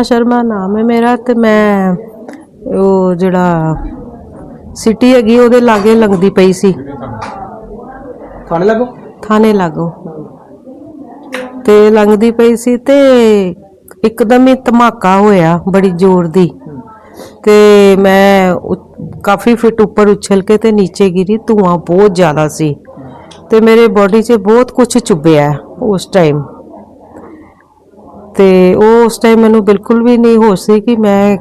ਈਸ਼ਾ ਸ਼ਰਮਾ ਨਾਮ ਹੈ ਮੇਰਾ ਤੇ ਮੈਂ ਉਹ ਜਿਹੜਾ ਸਿਟੀ ਹੈਗੀ ਉਹਦੇ ਲਾਗੇ ਲੰਗਦੀ ਪਈ ਸੀ। ਥਾਣੇ ਲੱਗੋ? ਥਾਣੇ ਲਾਗੋ। ਤੇ ਲੰਘਦੀ ਪਈ ਸੀ ਤੇ ਇੱਕਦਮ ਹੀ ਧਮਾਕਾ ਹੋਇਆ ਬੜੀ ਜ਼ੋਰ ਦੀ। ਤੇ ਮੈਂ ਕਾਫੀ ਫਿਟ ਉੱਪਰ ਉਛਲ ਕੇ ਤੇ ਨੀਚੇ ਗਿਰੀ ਧੂਆਂ ਬਹੁਤ ਜ਼ਿਆਦਾ ਸੀ। ਤੇ ਮੇਰੇ ਬੋਡੀ 'ਚ ਬਹੁਤ ਕੁਝ ਚੁੱਭਿਆ ਉਸ ਟਾਈਮ ਤੇ ਉਹ ਉਸ ਟਾਈਮ ਮੈਨੂੰ ਬਿਲਕੁਲ ਵੀ ਨਹੀਂ ਹੋਸ਼ ਸੀ ਕਿ ਮੈਂ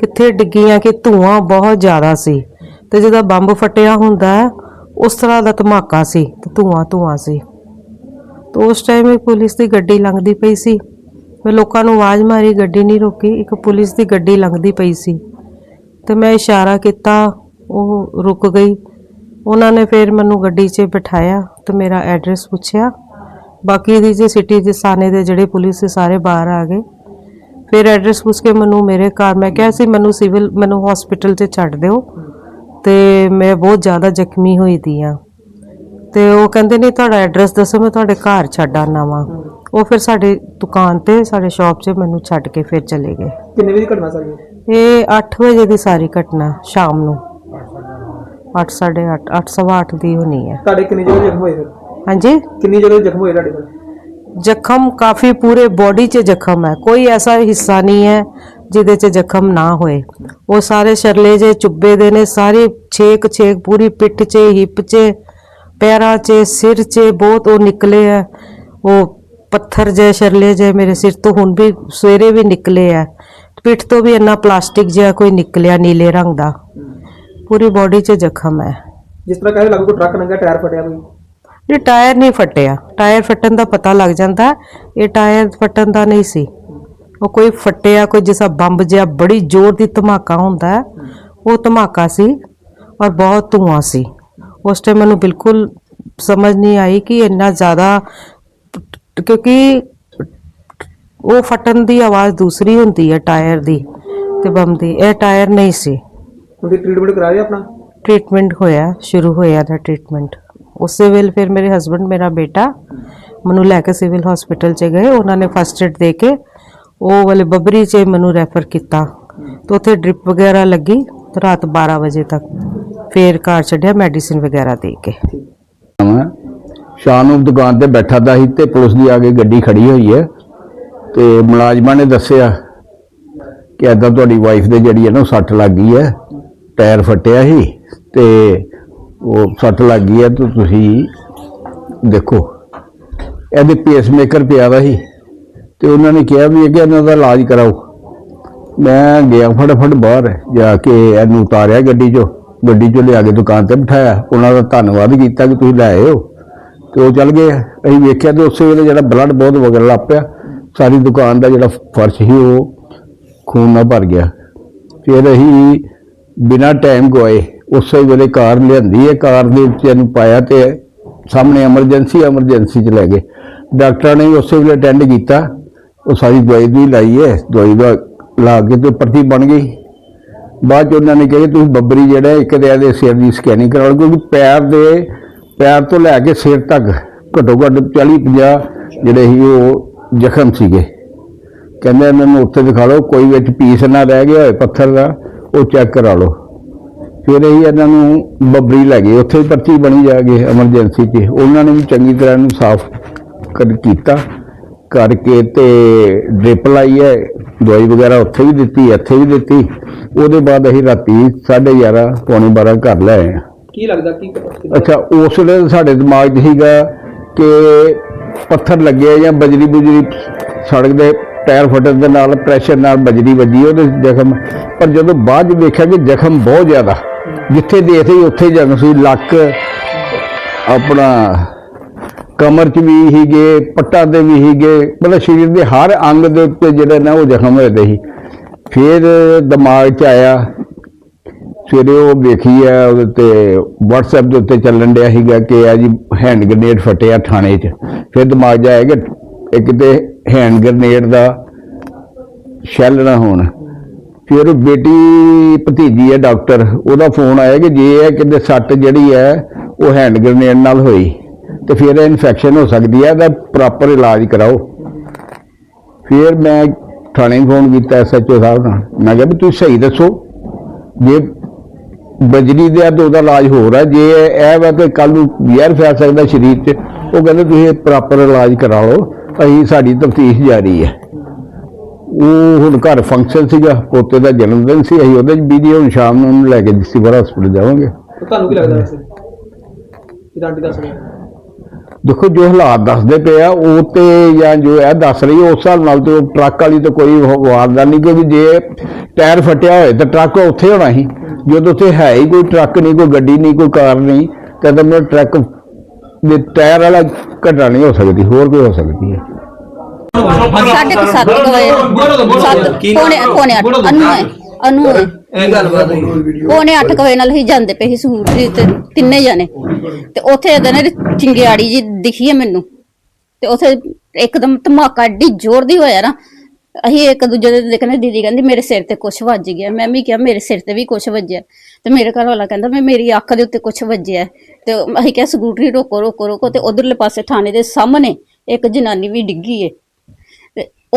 ਕਿੱਥੇ ਡਿੱਗੀ ਆ, ਕਿ ਧੂਆਂ ਬਹੁਤ ਜ਼ਿਆਦਾ ਸੀ। ਤੇ ਜਦੋਂ ਬੰਬ ਫਟਿਆ ਹੁੰਦਾ ਹੈ ਉਸ ਤਰ੍ਹਾਂ ਦਾ ਧਮਾਕਾ ਸੀ, ਤੇ ਧੂਆਂ ਧੂਆਂ ਸੀ। ਤੇ ਉਸ ਟਾਈਮ ਇੱਕ ਪੁਲਿਸ ਦੀ ਗੱਡੀ ਲੰਘਦੀ ਪਈ ਸੀ। ਮੈਂ ਲੋਕਾਂ ਨੂੰ ਆਵਾਜ਼ ਮਾਰੀ, ਗੱਡੀ ਨਹੀਂ ਰੋਕੀ, ਇੱਕ ਪੁਲਿਸ ਦੀ ਗੱਡੀ ਲੰਘਦੀ ਪਈ ਸੀ। ਤੇ ਮੈਂ ਇਸ਼ਾਰਾ ਕੀਤਾ, ਉਹ ਰੁਕ ਗਈ। ਉਹਨਾਂ ਨੇ ਫਿਰ ਮੈਨੂੰ ਗੱਡੀ 'ਚ ਬਿਠਾਇਆ ਤੇ ਮੇਰਾ ਐਡਰੈਸ ਪੁੱਛਿਆ। ਬਾਕੀ ਦੀ ਜੇ ਸਿਟੀ ਦੇ ਸਾਨੇ ਦੇ ਜਿਹੜੇ ਪੁਲਿਸ ਦੇ ਸਾਰੇ ਬਾਹਰ ਆ ਗਏ। ਫਿਰ ਐਡਰੈਸ ਪੁੱਛ ਕੇ ਮੈਨੂੰ ਮੇਰੇ ਘਰ ਮੈਂ ਕਿਹਾ ਸੀ ਮੈਨੂੰ ਸਿਵਲ ਮੈਨੂੰ ਹਸਪੀਟਲ 'ਚ ਛੱਡ ਦਿਓ ਤੇ ਮੈਂ ਬਹੁਤ ਜ਼ਿਆਦਾ ਜ਼ਖਮੀ ਹੋਈ ਦੀ ਆ ਤੇ ਉਹ ਕਹਿੰਦੇ ਨਹੀਂ ਤੁਹਾਡਾ ਐਡਰੈਸ ਦੱਸੋ ਮੈਂ ਤੁਹਾਡੇ ਘਰ ਛੱਡ ਆਨਾ ਵਾਂ। ਉਹ ਫਿਰ ਸਾਡੇ ਦੁਕਾਨ ਤੇ ਸਾਡੇ ਸ਼ਾਪ 'ਚ ਮੈਨੂੰ ਛੱਡ ਕੇ ਫਿਰ ਚਲੇ ਗਏ। ਕਿੰਨੇ ਵਜੇ ਘਟਨਾ ਸਾਰੀ ਇਹ? ਇਹ 8 ਵਜੇ ਦੀ ਸਾਰੀ ਘਟਨਾ ਸ਼ਾਮ ਨੂੰ। 8 8:30 8:30 ਦੀ ਹੋਣੀ ਹੈ। ਤੁਹਾਡੇ ਕਿੰਨੀ ਜਗ੍ਹਾ ਜ਼ਖਮ ਹੋਏ ਫਿਰ? ਹਾਂਜੀ? ਕਿੰਨੀ ਜਗ੍ਹਾ ਜ਼ਖਮ ਹੋਏ ਤੁਹਾਡੇ ਫਿਰ ਜ਼ਖਮ ਕਾਫੀ ਪੂਰੇ ਬੋਡੀ 'ਚ ਜ਼ਖਮ ਹੈ। ਕੋਈ ਐਸਾ ਹਿੱਸਾ ਨਹੀਂ ਹੈ ਜਿਹਦੇ 'ਚ ਜ਼ਖਮ ਨਾ ਹੋਏ। ਉਹ ਸਾਰੇ ਸ਼ਰਲੇ ਜੇ ਚੁੱਬੇ ਦੇ ਨੇ ਸਾਰੇ ਛੇਕ ਛੇਕ ਪੂਰੀ ਪਿੱਠ 'ਚ ਹਿੱਪ 'ਚ ਪੈਰਾਂ 'ਚ ਸਿਰ 'ਚ ਬਹੁਤ ਉਹ ਨਿਕਲੇ ਹੈ। ਉਹ ਪੱਥਰ ਜੇ ਸ਼ਰਲੇ ਜੇ ਮੇਰੇ ਸਿਰ ਤੋਂ ਹੁਣ ਵੀ ਸਵੇਰੇ ਵੀ ਨਿਕਲੇ ਹੈ। ਪਿੱਠ ਤੋਂ ਵੀ ਇੰਨਾ ਪਲਾਸਟਿਕ ਜਿਹਾ ਕੋਈ ਨਿਕਲਿਆ ਨੀਲੇ ਰੰਗ ਦਾ। ਪੂਰੀ ਬੋਡੀ 'ਚ ਜ਼ਖਮ ਹੈ। ਜਿਸ ਤਰ੍ਹਾਂ ਕਹਿੰਦੇ ਲੱਗੋ ਟਰੱਕ ਲੰਘਿਆ ਟਾਇਰ ਫਟਿਆ ਕੋਈ। ਇਹ ਟਾਇਰ ਨਹੀਂ ਫਟਿਆ। ਟਾਇਰ ਫਟਣ ਦਾ ਪਤਾ ਲੱਗ ਜਾਂਦਾ। ਇਹ ਟਾਇਰ ਫਟਣ ਦਾ ਨਹੀਂ ਸੀ। ਉਹ ਕੋਈ ਫਟਿਆ ਕੋਈ ਜਿਸਾ ਬੰਬ ਜਿਹਾ ਬੜੀ ਜ਼ੋਰ ਦੀ ਧਮਾਕਾ ਹੁੰਦਾ ਉਹ ਧਮਾਕਾ ਸੀ ਔਰ ਬਹੁਤ ਧੂਆਂ ਸੀ। ਉਸ ਟਾਈਮ ਮੈਨੂੰ ਬਿਲਕੁਲ ਸਮਝ ਨਹੀਂ ਆਈ ਕਿ ਇੰਨਾ ਜ਼ਿਆਦਾ ਕਿਉਂਕਿ ਉਹ ਫਟਣ ਦੀ ਆਵਾਜ਼ ਦੂਸਰੀ ਹੁੰਦੀ ਹੈ ਟਾਇਰ ਦੀ ਤੇ ਬੰਬ ਦੀ ਇਹ ਟਾਇਰ ਨਹੀਂ ਸੀ। ਤੁਸੀਂ ਟ੍ਰੀਟਮੈਂਟ ਕਰਾਇਆ ਆਪਣਾ? ਟ੍ਰੀਟਮੈਂਟ ਹੋਇਆ ਸ਼ੁਰੂ ਹੋਇਆ ਦਾ ਟ੍ਰੀਟਮੈਂਟ ਉਸੇ ਵੇਲੇ ਫਿਰ ਮੇਰੇ ਹਸਬੰਡ ਮੇਰਾ ਬੇਟਾ ਮੈਨੂੰ ਲੈ ਕੇ ਸਿਵਲ ਹਸਪੀਟਲ ਚ ਗਏ। ਉਹਨਾਂ ਨੇ ਫਸਟ ਏਡ ਦੇ ਕੇ ਉਹ ਵਾਲੇ ਬੱਬਰੀ ਚ ਮੈਨੂੰ ਰੈਫਰ ਕੀਤਾ। ਤੇ ਉੱਥੇ ਡ੍ਰਿਪ ਵਗੈਰਾ ਲੱਗੀ ਤੇ ਰਾਤ 12 ਵਜੇ ਤੱਕ। ਫੇਰ ਘਰ ਛੱਡਿਆ ਮੈਡੀਸਿਨ ਵਗੈਰਾ ਦੇ ਕੇ। ਮੈਂ ਸ਼ਾਮ ਨੂੰ ਦੁਕਾਨ ਤੇ ਬੈਠਾ ਦਾ ਸੀ ਤੇ ਪੁਲਿਸ ਦੀ ਆ ਕੇ ਗੱਡੀ ਖੜੀ ਹੋਈ ਹੈ। ਤੇ ਮੁਲਾਜ਼ਮਾਂ ਨੇ ਦੱਸਿਆ ਕਿ ਏਦਾਂ ਤੁਹਾਡੀ ਵਾਈਫ ਦੇ ਜਿਹੜੀ ਹੈ ਨਾ ਉਹ ਸੱਟ ਲੱਗ ਗਈ ਹੈ। ਟਾਇਰ ਫਟਿਆ ਸੀ ਤੇ ਉਹ ਸੱਟ ਲੱਗ ਗਈ ਹੈ ਤੇ ਤੁਸੀਂ ਦੇਖੋ। ਇਹਦੇ ਪੇਸਮੇਕਰ ਪਿਆ ਦਾ ਸੀ ਤੇ ਉਹਨਾਂ ਨੇ ਕਿਹਾ ਵੀ ਅੱਗੇ ਇਹਨਾਂ ਦਾ ਇਲਾਜ ਕਰਾਓ। ਮੈਂ ਗਿਆ ਫਟਾਫਟ ਬਾਹਰ ਜਾ ਕੇ ਇਹਨੂੰ ਉਤਾਰਿਆ ਗੱਡੀ 'ਚੋਂ। ਗੱਡੀ 'ਚੋਂ ਲਿਆ ਕੇ ਦੁਕਾਨ ਤੇ ਬਿਠਾਇਆ। ਉਹਨਾਂ ਦਾ ਧੰਨਵਾਦ ਕੀਤਾ ਕਿ ਤੁਸੀਂ ਲੈ ਆਏ ਹੋ। ਤੇ ਉਹ ਚੱਲ ਗਏ। ਅਸੀਂ ਵੇਖਿਆ ਤੇ ਉਸੇ ਵੇਲੇ ਜਿਹੜਾ ਬਲੱਡ ਬਹੁਤ ਵਗਣ ਲੱਗ ਪਿਆ। ਸਾਰੀ ਦੁਕਾਨ ਦਾ ਜਿਹੜਾ ਫਰਸ਼ ਸੀ ਉਹ ਖੂਨ ਨਾਲ ਭਰ ਗਿਆ। ਫਿਰ ਅਸੀਂ ਬਿਨਾਂ ਟਾਈਮ ਗਵਾਏ ਉਸੇ ਵੇਲੇ ਕਾਰ ਲਿਆਂਦੀ ਹੈ। ਕਾਰ ਦੇ ਵਿੱਚ ਇਹਨੂੰ ਪਾਇਆ ਤੇ ਸਾਹਮਣੇ ਐਮਰਜੈਂਸੀ ਐਮਰਜੈਂਸੀ ਚ ਲੈ ਗਏ। ਡਾਕਟਰਾਂ ਨੇ ਉਸੇ ਵੇਲੇ ਅਟੈਂਡ ਕੀਤਾ। ਉਹ ਸਾਰੀ ਦਵਾਈ ਦੀ ਲਾਈ ਹੈ। ਦਵਾਈ ਦਾ ਲਾ ਕੇ ਤੇ ਪਰਤੀ ਬਣ ਗਈ। ਬਾਅਦ ਚ ਉਹਨਾਂ ਨੇ ਕਿਹਾ ਕਿ ਤੁਸੀਂ ਬੱਬਰੀ ਜਿਹੜਾ ਇੱਕ ਤੇ ਇਹਦੇ ਸਿਰ ਦੀ ਸਕੈਨਿੰਗ ਕਰਾ ਲਓ, ਕਿਉਂਕਿ ਪੈਰ ਦੇ, ਪੈਰ ਤੋਂ ਲੈ ਕੇ ਸਿਰ ਤੱਕ ਘੱਟੋ ਘੱਟ 40 50 ਜਿਹੜੇ ਸੀ ਉਹ ਜ਼ਖਮ ਸੀਗੇ। ਕਹਿੰਦੇ ਇਹਨਾਂ ਨੂੰ ਉੱਥੇ ਦਿਖਾ ਲਓ, ਕੋਈ ਵਿੱਚ ਪੀਸ ਨਾ ਰਹਿ ਗਿਆ ਹੋਏ ਪੱਥਰ ਦਾ, ਉਹ ਚੈੱਕ ਕਰਾ ਲਓ। ਫਿਰ ਅਸੀਂ ਇਹਨਾਂ ਨੂੰ ਬੱਬਰੀ ਲੈ ਗਏ। ਉੱਥੇ ਪਰਚੀ ਬਣੀ ਜਾ ਕੇ ਐਮਰਜੈਂਸੀ 'ਚ ਉਹਨਾਂ ਨੇ ਵੀ ਚੰਗੀ ਤਰ੍ਹਾਂ ਇਹਨੂੰ ਸਾਫ਼ ਕਰ ਕੀਤਾ ਕਰਕੇ ਤੇ ਡ੍ਰਿਪ ਲਾਈ ਹੈ। ਦਵਾਈ ਵਗੈਰਾ ਉੱਥੇ ਵੀ ਦਿੱਤੀ ਇੱਥੇ ਵੀ ਦਿੱਤੀ। ਉਹਦੇ ਬਾਅਦ ਅਸੀਂ ਰਾਤੀ 11:30 ਪੌਣੇ 12 ਘਰ ਲੈ ਆਏ ਕੀ ਲੱਗਦਾ ਕੀ ਅੱਛਾ ਉਸ ਵੇਲੇ ਸਾਡੇ ਦਿਮਾਗ 'ਚ ਸੀਗਾ ਕਿ ਪੱਥਰ ਲੱਗੇ ਜਾਂ ਬਜਰੀ ਬੁਜਰੀ ਸੜਕ ਦੇ ਟਾਇਰ ਫਟਣ ਦੇ ਨਾਲ ਪ੍ਰੈਸ਼ਰ ਨਾਲ ਬਜਰੀ ਵੱਜੀ ਉਹਦੇ ਜ਼ਖਮ। ਪਰ ਜਦੋਂ ਬਾਅਦ ਵੇਖਿਆ ਕਿ ਜ਼ਖਮ ਬਹੁਤ ਜ਼ਿਆਦਾ। ਜਿੱਥੇ ਦੇਖਦੇ ਉੱਥੇ ਹੀ ਜ਼ਖਮ ਸੀ, ਲੱਕ, ਆਪਣਾ ਕਮਰ 'ਚ ਵੀ ਹੀਗੇ ਪੱਟਾਂ ਤੇ ਵੀ ਹੀਗੇ ਮਤਲਬ ਸਰੀਰ ਦੇ ਹਰ ਅੰਗ ਦੇ ਉੱਤੇ ਜਿਹੜੇ ਨਾ ਉਹ ਜ਼ਖਮ ਹੋਏ ਦੇ ਸੀ। ਫਿਰ ਦਿਮਾਗ 'ਚ ਆਇਆ, ਸਵੇਰੇ ਉਹ ਵੇਖੀ ਆ, ਉਹਦੇ ਤੇ WhatsApp ਦੇ ਉੱਤੇ ਚੱਲਣ ਡਿਆ ਸੀਗਾ ਕਿ ਆ ਜੀ ਹੈਂਡ ਗ੍ਰਨੇਡ ਫਟਿਆ ਥਾਣੇ 'ਚ। ਫਿਰ ਦਿਮਾਗ 'ਚ ਆਇਆ ਕਿ ਇੱਕ ਤੇ ਹੈਂਡ ਗ੍ਰਨੇਡ ਦਾ ਸ਼ੈਲ ਨਾ ਹੋਣ। ਫਿਰ ਬੇਟੀ ਭਤੀਜੀ ਹੈ, ਡਾਕਟਰ। ਉਹਦਾ ਫੋਨ ਆਇਆ ਕਿ ਜੇ ਇਹ ਕਿਤੇ ਸੱਟ ਜਿਹੜੀ ਹੈ, ਉਹ ਹੈਂਡ ਗ੍ਰਨੇਡ ਨਾਲ ਹੋਈ, ਤੇ ਫਿਰ ਇਨਫੈਕਸ਼ਨ ਹੋ ਸਕਦੀ ਹੈ ਤਾਂ ਪ੍ਰੋਪਰ ਇਲਾਜ ਕਰਾਓ। ਫਿਰ ਮੈਂ ਥਾਣੇ ਫੋਨ ਕੀਤਾ ਐਸਐਚਓ ਸਾਹਿਬ ਨਾਲ। ਮੈਂ ਕਿਹਾ ਵੀ ਤੁਸੀਂ ਸਹੀ ਦੱਸੋ, ਜੇ ਬਜਰੀ ਦੇ ਆ ਤਾਂ ਉਹਦਾ ਇਲਾਜ ਹੋਰ ਹੈ, ਜੇ ਇਹ ਵਾ ਕਿ ਕੱਲ ਨੂੰ ਜ਼ਹਿਰ ਫੈਲ ਸਕਦਾ ਸਰੀਰ 'ਚ, ਉਹ ਕਹਿੰਦੇ ਤੁਸੀਂ ਪ੍ਰੋਪਰ ਇਲਾਜ ਕਰਾ ਲਓ, ਅਸੀਂ ਸਾਡੀ ਤਫਤੀਸ਼ ਜਾਰੀ ਹੈ। ਉਹ ਹੁਣ ਘਰ ਫੰਕਸ਼ਨ ਸੀਗਾ ਪੋਤੇ ਦਾ ਜਨਮ ਦਿਨ ਸੀ ਅਸੀਂ ਉਹਦੇ 'ਚ ਬਿਜ਼ੀ ਹੁਣ ਸ਼ਾਮ ਨੂੰ ਉਹਨੂੰ ਲੈ ਕੇ ਸਿਵਲ ਹਸਪੀਟਲ ਜਾਵਾਂਗੇ। ਤੇ ਤੁਹਾਨੂੰ ਕੀ ਲੱਗਦਾ ਵੈਸੇ? ਇਹ ਆਂਟੀ ਦੱਸ ਰਿਹਾ ਦੇਖੋ ਜੋ ਹਾਲਾਤ ਦੱਸਦੇ ਪਏ ਆ ਉਹ ਤੇ ਜਾਂ ਜੋ ਇਹ ਦੱਸ ਰਹੀ ਉਸ ਹਿਸਾਬ ਨਾਲ ਤੇ ਉਹ ਟਰੱਕ ਵਾਲੀ ਤਾਂ ਕੋਈ ਵਾਰਦਾ ਨਹੀਂ ਕਿਉਂਕਿ ਜੇ ਟਾਇਰ ਫਟਿਆ ਹੋਏ ਤਾਂ ਟਰੱਕ ਉੱਥੇ ਹੋਣਾ ਸੀ। ਜਦੋਂ ਉੱਥੇ ਹੈ ਹੀ ਕੋਈ ਟਰੱਕ ਨਹੀਂ ਕੋਈ ਗੱਡੀ ਨਹੀਂ ਕੋਈ ਕਾਰ ਨਹੀਂ ਤਾਂ ਤਾਂ ਮੇਰਾ ਟਰੱਕ ਦੇ ਟਾਇਰ ਵਾਲਾ ਘਟਨਾ ਨਹੀਂ ਹੋ ਸਕਦੀ ਹੋਰ ਕੋਈ ਹੋ ਸਕਦੀ ਹੈ। ਸਾਢੇ ਕੁ ਸੱਤ ਕੁ ਵਜੇ। ਸੱਤ ਪੌਣੇ ਪੌਣੇ ਅੱਠ। ਅਨੂ ਹੈ ਅਨੂ ਹੈ। ਇਹ ਗੱਲਬਾਤ ਹੋਈ। ਪੌਣੇ ਅੱਠ ਕੁ ਵਜੇ ਨਾਲ ਹੀ ਜਾਂਦੇ ਪਏ ਸੀ ਸਕੂਟਰੀ ਤੇ ਤਿੰਨੇ ਜਣੇ। ਤੇ ਉੱਥੇ ਇਹਦੇ ਨੇ ਚਿੰਗਿਆੜੀ ਜੀ ਦਿਖੀ ਹੈ ਮੈਨੂੰ। ਤੇ ਉੱਥੇ ਇੱਕਦਮ ਧਮਾਕਾ ਏਡੀ ਜ਼ੋਰ ਦੀ ਹੋਇਆ ਨਾ ਅਸੀਂ ਇੱਕ ਦੂਜੇ ਦੇ ਦੇਖਣੇ ਦੀਦੀ ਕਹਿੰਦੀ ਮੇਰੇ ਸਿਰ ਤੇ ਕੁਛ ਵੱਜ ਗਿਆ। ਮੈਂ ਵੀ ਕਿਹਾ ਮੇਰੇ ਸਿਰ ਤੇ ਵੀ ਕੁਛ ਵੱਜਿਆ। ਤੇ ਮੇਰੇ ਘਰ ਵਾਲਾ ਕਹਿੰਦਾ ਮੈਂ ਮੇਰੀ ਅੱਖ ਦੇ ਉੱਤੇ ਕੁਛ ਵੱਜਿਆ ਤੇ ਅਸੀਂ ਕਿਹਾ ਸਕੂਟਰੀ ਰੋਕੋ ਰੋਕੋ ਰੋਕੋ। ਤੇ ਉਧਰਲੇ ਪਾਸੇ ਥਾਣੇ ਦੇ ਸਾਹਮਣੇ ਇੱਕ ਜਨਾਨੀ ਵੀ ਡਿੱਗੀ ਏ।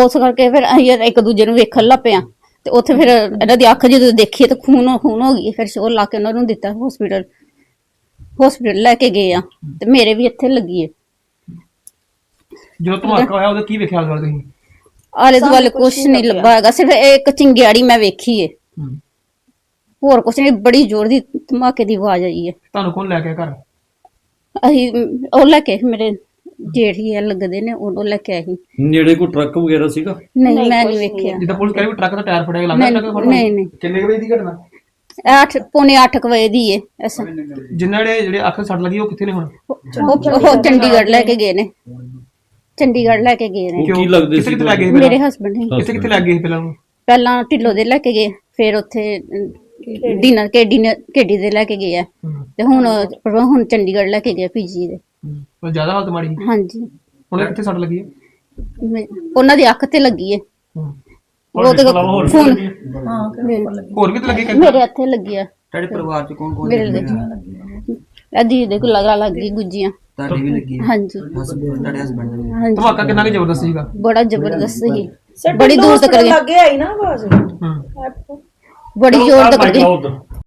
ਉਸ ਕਰਕੇ ਫਿਰ ਅਸੀਂ ਇੱਕ ਦੂਜੇ ਨੂੰ ਵੇਖਣ ਲੱਗ ਪਿਆ ਤੇ ਉੱਥੇ ਫਿਰ ਇਹਨਾਂ ਦੀ ਅੱਖ ਜਦੋਂ ਦੇਖੀ ਤੇ ਖੂਨ ਖੂਨ ਹੋ ਗਈ। ਫਿਰ ਸ਼ੋਰ ਲਾ ਕੇ ਉਹਨਾਂ ਨੂੰ ਦਿੱਤਾ ਹਸਪੀਟਲ ਹਸਪੀਟਲ ਲੈ ਕੇ ਗਏ ਆ। ਤੇ ਮੇਰੇ ਵੀ ਇੱਥੇ ਲੱਗੀ ਏ। ਜਦੋਂ ਧਮਾਕਾ ਹੋਇਆ ਉਹਦਾ ਕੀ ਵੇਖਿਆ ਤੁਸੀਂ? ਆਲੇ ਦੁਆਲੇ ਕੁਛ ਨਹੀਂ ਲੱਭਾ ਹੈਗਾ। ਸਿਰਫ ਇਹ ਇੱਕ ਚਿੰਗਿਆੜੀ ਮੈਂ ਵੇਖੀ ਏ। ਹੋਰ ਕੁਛ ਨਹੀਂ ਬੜੀ ਜ਼ੋਰ ਦੀ ਧਮਾਕੇ ਦੀ ਆਵਾਜ਼ ਆਈ ਏ। ਤੁਹਾਨੂੰ ਕੌਣ ਲੈ ਕੇ ਘਰ? ਅਸੀਂ ਉਹ ਲੈ ਕੇ ਮੇਰੇ ਜੇਠੀ ਆ ਲੱਗਦੇ ਨੇ ਉਹਨੂੰ ਲੈ ਕੇ ਆਈ। ਨੇੜੇ ਕੋਈ ਟਰੱਕ ਵਗੈਰਾ ਸੀਗਾ? ਨਹੀਂ ਮੈਂ ਨਹੀਂ ਵੇਖਿਆ। ਜਿੱਦਾਂ ਪੁਲਿਸ ਕਹਿੰਦੀ ਵੀ ਟਰੱਕ ਦਾ ਟਾਇਰ ਫਟਿਆ ਗਿਆ ਲੱਗਦਾ ਨਹੀਂ ਟਰੱਕ ਫਟਿਆ ਨਹੀਂ ਨਹੀਂ। ਕਿੰਨੇ ਕੁ ਵਜੇ ਦੀ ਘਟਨਾ? ਇਹ ਅੱਠ ਪੌਣੇ ਅੱਠ ਕੁ ਵਜੇ ਦੀ ਏ ਐਸਾ। ਜਿਨ੍ਹਾਂ ਦੇ ਜਿਹੜੇ ਅੱਖ ਸੱਟ ਲੱਗੀ ਉਹ ਕਿੱਥੇ ਨੇ ਹੁਣ? ਉਹ ਉਹ ਚੰਡੀਗੜ੍ਹ ਲੈ ਕੇ ਗਏ ਨੇ। ਚੰਡੀਗੜ੍ਹ ਲੈ ਕੇ ਗਏ ਨੇ। ਉਹ ਕੀ ਲੱਗਦੇ ਕਿੱਥੇ ਸੀ ਕਿੱਥੇ ਲੱਗੇ ਮੇਰੇ ਹਸਬੰਡ ਨੇ। ਕਿੱਥੇ ਕਿੱਥੇ ਲੱਗੇ ਸੀ ਪਹਿਲਾਂ ਉਹ? ਪਹਿਲਾਂ ਢਿੱਲੋ ਦੇ ਲੈ ਕੇ ਗਏ ਫਿਰ ਉੱਥੇ ਡਿਨਰ ਕੇਡੀ ਨੇ ਕੇਡੀ ਦੇ ਲੈ ਕੇ ਗਏ ਆ। ਤੇ ਹੁਣ ਹੁਣ ਚੰਡੀਗੜ੍ਹ ਲੈ ਕੇ ਗਏ ਪੀਜੀ ਦੇ। ਹੂੰ। ਉਹ ਜ਼ਿਆਦਾ ਹਾਲਤ ਮਾੜੀ ਸੀ। ਹਾਂਜੀ। ਹੁਣ ਕਿੱਥੇ ਸੱਟ ਲੱਗੀ ਹੈ? ਮੈਂ- ਉਹਨਾਂ ਦੀ ਅੱਖ ਤੇ ਲੱਗੀ ਹੂੰ। ਉਹ ਤੇ ਫੋਨ ਹੋਰ ਵੀ ਤਾਂ ਲੱਗੇ ਕਿ ਮੇਰੇ ਇੱਥੇ ਲੱਗੀ ਆ ਤੁਹਾਡੇ ਪਰਿਵਾਰ ਚ ਕੌਣ ਕੌਣ ਮੇਰੇ ਅਦੀ ਦੇ ਕੋਲ ਲਗਾ ਲੱਗੀ ਗੁੱਜੀਆਂ। ਤੁਹਾਡੀ ਵੀ ਲੱਗੀ ਹਾਂਜੀ। ਹਸਬੰਡ ਤੁਹਾਡੇ ਹਸਬੰਡ ਦੀ ਹਾਂਜੀ। ਧਮਾਕਾ ਕਿੰਨਾ ਕੁ ਜ਼ਬਰਦਸਤ ਸੀਗਾ? ਬੜਾ ਜ਼ਬਰਦਸਤ ਸੀ। ਬੜੀ ਦੂਰ ਤੱਕ ਲੱਗੇ ਆਈ ਨਾ ਆਵਾਜ਼। ਹੂੰ। ਬੜੀ ਜ਼ੋਰ ਤੱਕ ਗਈ